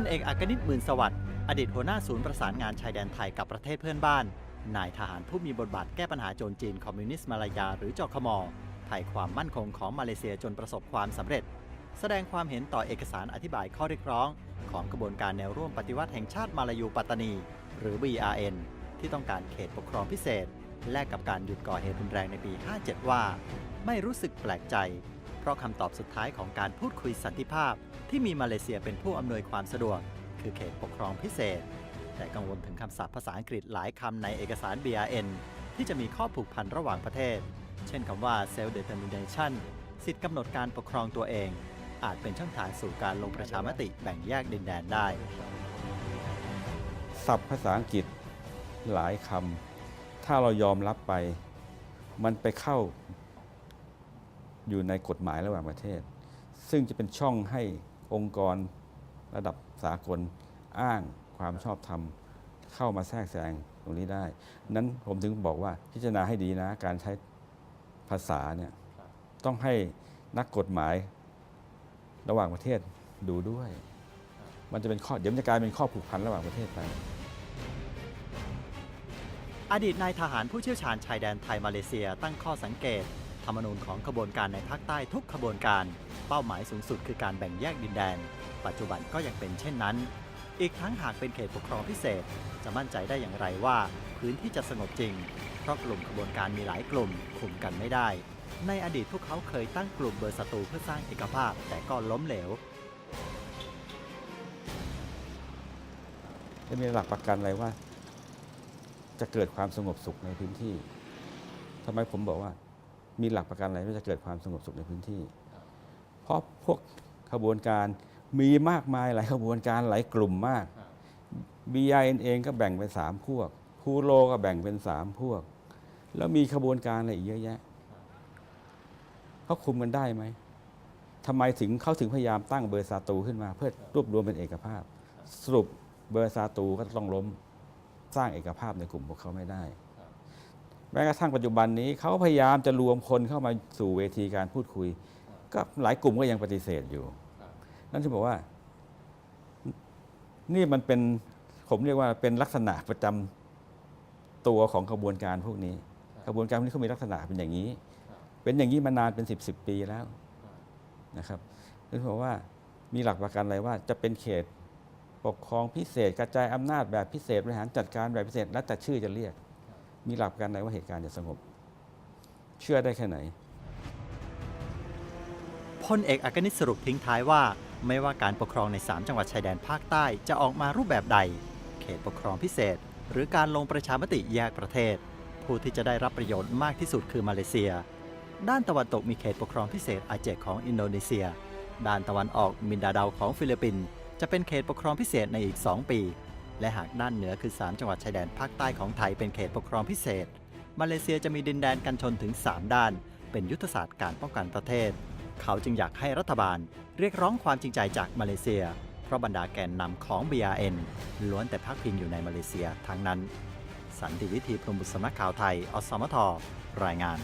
ลเอกอักนิตหมื่นสวัสดิ์อดีตหัวหน้าศูนย์ประสานงานชายแดนไทยกับประเทศเพื่อนบ้าน นายทหารผู้มีบทบาทแก้ปัญหาโจรจีนคอมมิวนิสต์มาลายาหรือจอคมอไทยความมั่นคงของมาเลเซียจนประสบความสำเร็จ แสดงความเห็นต่อเอกสารอธิบายข้อเรียกร้อง ของกระบวนการแนวร่วมปฏิวัติแห่งชาติมาลายูปัตตานี หรือ BRN ที่ต้องการเขตปกครองพิเศษ แลกกับการหยุดก่อเหตุรุนแรงในปี 57 ว่า ไม่รู้สึกแปลกใจ เพราะคำตอบสุดท้ายของการพูดคุยสันติภาพ ที่มีมาเลเซียเป็นผู้อำนวยความสะดวก คือเขตปกครองพิเศษ แต่กังวลถึงคำศัพท์ภาษาอังกฤษหลายคำในเอกสาร BRN ที่จะมีข้อผูกพันระหว่างประเทศ เช่นคำว่า self determination สิทธิกำหนดการปกครองตัวเอง อาจเป็นช่องทางสู่การลงประชามติแบ่งแยกดินแดนได้ ศัพท์ภาษาอังกฤษหลายคำถ้าเรายอมรับไป มันไปเข้า อยู่ในกฎหมายระหว่างประเทศ ซึ่งจะเป็นช่องให้องค์กรระดับสากลอ้างความชอบธรรมเข้ามาแทรกแซงตรงนี้ได้ นั้นผมถึงบอกว่าพิจารณาให้ดีนะ การใช้ภาษาเนี่ยต้องให้นักกฎหมายระหว่างประเทศดูด้วย มันจะเป็นข้อเดี๋ยวมันจะกลายเป็นข้อผูกพันระหว่างประเทศไป อดีตนายทหารผู้เชี่ยวชาญชายแดนไทยมาเลเซียตั้งข้อสังเกต ธรรมนูญของขบวนการในภาคใต้ทุกขบวนการ เป้าหมายสูงสุดคือการแบ่งแยกดินแดน ปัจจุบันก็ยังเป็นเช่นนั้น อีกทั้งหากเป็นเขตปกครองพิเศษ จะมั่นใจได้อย่างไรว่าพื้นที่จะสงบจริง เพราะกลุ่มขบวนการมีหลายกลุ่มคุมกันไม่ได้ ในอดีตพวกเขาเคยตั้งกลุ่มเบอร์ศัตรูเพื่อสร้างเอกภาพแต่ก็ล้มเหลวจะมีหลักประกันอะไรว่า จะเกิดความสงบสุขในพื้นที่ทำไมผมบอกว่า มีหลักประกันอะไรว่จะเกิดความสงบสุขในพื้นที่ เพราะพวกขบวนการมีมากมายหลายขบวนการหลายกลุ่มมาก BIN เองก็แบ่งเป็นสามพวกพูโลก็แบ่งเป็นสามพวก แล้วมีขบวนการอะไรอีกเยอะแยะเขาคุมกันได้ไหมทำไมถึงเขาถึงพยายามตั้งเบอร์ซาตูขึ้นมา เพื่อรวบรวมเป็นเอกภาพ สรุปเบอร์ซาตูก็ต้องล้ม สร้างเอกภาพในกลุ่มพวกเขาไม่ได้ แม้กระทั่งปัจจุบันนี้เขาพยายามจะรวมคนเข้ามาสู่เวทีการพูดคุย ก็หลายกลุ่มก็ยังปฏิเสธอยู่ นั่นที่บอกว่า นี่มันเป็นผมเรียกว่าเป็นลักษณะประจำตัวของกระบวนการพวกนี้กระบวนการพวกนี้เขามีลักษณะเป็นอย่างนี้ เป็นอย่างนี้มานานเป็นสิบสิบปีแล้วนะครับนั่นบอกว่ามีหลักประกันอะไรว่า จะเป็นเขตปกครองพิเศษ กระจายอำนาจแบบพิเศษบริหารจัดการแบบพิเศษ แล้วแต่ชื่อจะเรียก มีหลักประกันอะไรว่าเหตุการณ์จะสงบ เชื่อได้แค่ไหนพลเอกอักนิสรุปทิ้งท้ายว่า ไม่ว่าการปกครองใน 3 จังหวัดชายแดนภาคใต้จะออกมารูปแบบใด เขตปกครองพิเศษ หรือการลงประชามติแยกประเทศ ผู้ที่จะได้รับประโยชน์มากที่สุดคือมาเลเซีย ด้านตะวันตกมีเขตปกครองพิเศษอาเจกของอินโดนีเซีย ด้านตะวันออกมินดาเดาของฟิลิปปินส์จะเป็นเขตปกครองพิเศษในอีก 2 ปี และหากด้านเหนือคือ 3 จังหวัดชายแดนภาคใต้ของไทยเป็นเขตปกครองพิเศษ มาเลเซียจะมีดินแดนกันชนถึง 3 ด้าน เป็นยุทธศาสตร์การป้องกันประเทศ เขาจึงอยากให้รัฐบาล เรียกร้องความจริงใจจากมาเลเซีย เพราะบรรดาแกนนำของ BRN ล้วนแต่พักพิงอยู่ในมาเลเซียทั้งนั้น สันติวิธีพรมบุตรสำนักข่าวไทย อสมทรายงาน